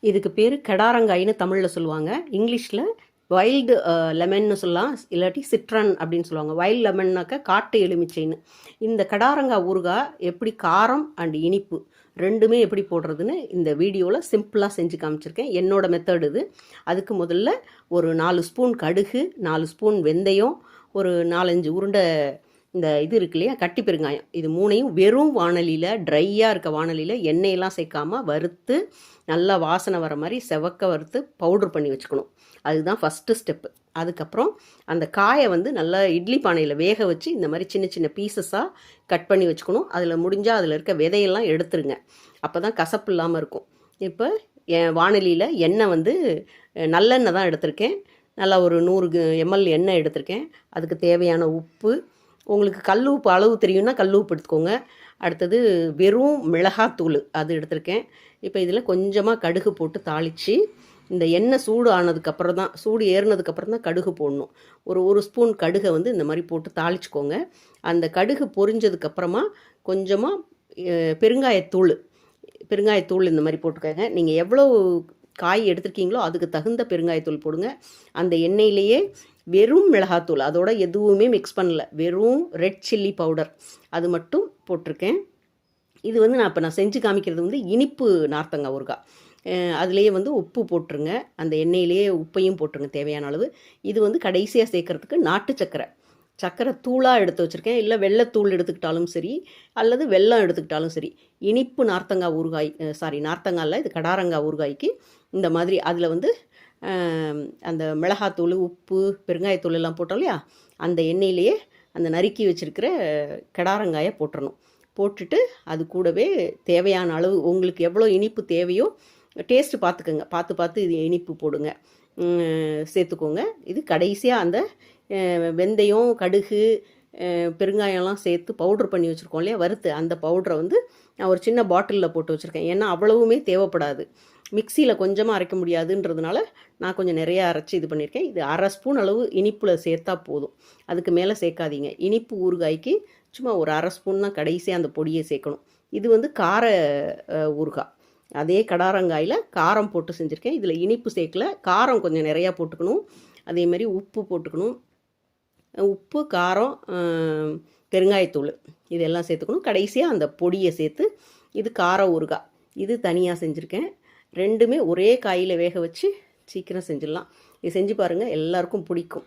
இதுக்கு பேர் கெடாரங்காய்னு தமிழில் சொல்லுவாங்க. இங்கிலீஷில் வைல்டு லெமன்னு சொல்லலாம். இல்லாட்டி சிட்ரன் அப்படின்னு சொல்லுவாங்க. வைல்ட் லெமன்னாக்கா காட்டு எலுமிச்சைன்னு. இந்த கடாரங்காய் ஊறுகாய் எப்படி காரம் அண்ட் இனிப்பு ரெண்டுமே எப்படி போடுறதுன்னு இந்த வீடியோவில் சிம்பிளாக செஞ்சு காமிச்சிருக்கேன். என்னோடய மெத்தட் இது. அதுக்கு முதல்ல ஒரு நாலு ஸ்பூன் கடுகு நாலு ஸ்பூன் வெந்தயம் ஒரு நாலஞ்சு உருண்டை இந்த இது இருக்கு இல்லையா? கட்டி பெருங்காயம். இது மூணையும் வெறும் வானலியில் ட்ரையாக இருக்க வானலியில் எண்ணெயெல்லாம் சேர்க்காமல் வறுத்து நல்லா வாசனை வர மாதிரி செவக்க வறுத்து பவுட்ரு பண்ணி வச்சுக்கணும். அதுதான் ஃபஸ்ட்டு ஸ்டெப்பு அதுக்கப்புறம் அந்த காயை வந்து நல்லா இட்லி பானையில் வேக வச்சு இந்த மாதிரி சின்ன சின்ன பீசஸாக கட் பண்ணி வச்சுக்கணும். அதில் முடிஞ்சால் அதில் இருக்க விதையெல்லாம் எடுத்துருங்க. அப்போ தான் கசப்பு இல்லாமல் இருக்கும். இப்போ என் வாணலியில் எண்ணெய் வந்து நல்லெண்ணெய் தான் எடுத்திருக்கேன். நல்லா ஒரு நூறு எம்எல் எண்ணெய் எடுத்திருக்கேன். அதுக்கு தேவையான உப்பு உங்களுக்கு கல் உப்பு அளவு தெரியும்னா கல் உப்பு எடுத்துக்கோங்க. அடுத்தது வெறும் மிளகாத்தூள் அது எடுத்திருக்கேன். இப்போ இதில் கொஞ்சமாக கடுகு போட்டு தாளித்து இந்த எண்ணெய் சூடு ஆனதுக்கப்புறம் தான் சூடு ஏறினதுக்கப்புறம் தான் கடுகு போடணும். ஒரு ஒரு ஸ்பூன் கடுகை வந்து இந்த மாதிரி போட்டு தாளிச்சுக்கோங்க. அந்த கடுகு பொரிஞ்சதுக்கப்புறமா கொஞ்சமாக பெருங்காயத்தூள் பெருங்காயத்தூள் இந்த மாதிரி போட்டுக்கோங்க. நீங்கள் எவ்வளோ காய் எடுத்திருக்கீங்களோ அதுக்கு தகுந்த பெருங்காயத்தூள் போடுங்க. அந்த எண்ணெயிலேயே வெறும் மிளகாத்தூள் அதோட எதுவுமே மிக்ஸ் பண்ணல. வெறும் ரெட் சில்லி பவுடர் அது மட்டும் போட்டிருக்கேன். இது வந்து நான் இப்போ நான் செஞ்சு காமிக்கிறது வந்து இனிப்பு நார்த்தங்காய் ஊறுகாய் அதுலேயே வந்து உப்பு போட்டுருங்க. அந்த எண்ணெயிலேயே உப்பையும் போட்டுருங்க தேவையான அளவு. இது வந்து கடைசியாக சேர்க்குறதுக்கு நாட்டு சக்கரை. சக்கரை தூளாக எடுத்து வச்சுருக்கேன். இல்லை வெள்ளைத்தூள் எடுத்துக்கிட்டாலும் சரி அல்லது வெல்லம் எடுத்துக்கிட்டாலும் சரி. இனிப்பு நார்த்தங்காய் ஊறுகாய் சாரி நார்த்தங்காயில் இது கடாரங்காய் ஊறுகாய்க்கு இந்த மாதிரி அதில் வந்து அந்த மிளகாத்தூள் உப்பு பெருங்காயத்தூள் எல்லாம் போட்டோம் இல்லையா? அந்த எண்ணெயிலேயே அந்த நறுக்கி வச்சுருக்கிற கடாரங்காயை போட்டுடணும் போட்டுட்டு அது கூடவே தேவையான அளவு உங்களுக்கு எவ்வளோ இனிப்பு தேவையோ டேஸ்ட்டு பார்த்துக்கோங்க. பார்த்து பார்த்து இது இனிப்பு போடுங்க. சேர்த்துக்கோங்க. இது கடைசியாக அந்த வெந்தயம் கடுகு பெருங்காயம்லாம் சேர்த்து பவுட்ரு பண்ணி வச்சுருக்கோம் இல்லையா? வறுத்து அந்த பவுடரை வந்து நான் ஒரு சின்ன பாட்டிலில் போட்டு வச்சுருக்கேன். ஏன்னா அவ்வளவுமே தேவைப்படாது. மிக்சியில் கொஞ்சமாக அரைக்க முடியாதுன்றதுனால நான் கொஞ்சம் நிறைய அரைச்சி இது பண்ணியிருக்கேன். இது அரை ஸ்பூன் அளவு இனிப்பில் சேர்த்தா போதும். அதுக்கு மேலே சேர்க்காதீங்க. இனிப்பு ஊறுகாய்க்கு சும்மா ஒரு அரை ஸ்பூன் தான் கடைசியாக அந்த பொடியை சேர்க்கணும். இது வந்து கார ஊறுகாய் அதே கடாரங்காயில் காரம் போட்டு செஞ்சுருக்கேன். இதில் இனிப்பு சேர்க்கல. காரம் கொஞ்சம் நிறையா போட்டுக்கணும். அதே மாதிரி உப்பு போட்டுக்கணும். உப்பு காரம் பெருங்காயத்தூள் இதெல்லாம் சேர்த்துக்கணும். கடைசியாக அந்த பொடியை சேர்த்து இது கார ஊறுகாய் இது தனியாக செஞ்சுருக்கேன். ரெண்டுமே ஒரே காயில் வேக வச்சு சீக்கிரம் செஞ்சிடலாம். இது செஞ்சு பாருங்கள் எல்லாருக்கும் பிடிக்கும்.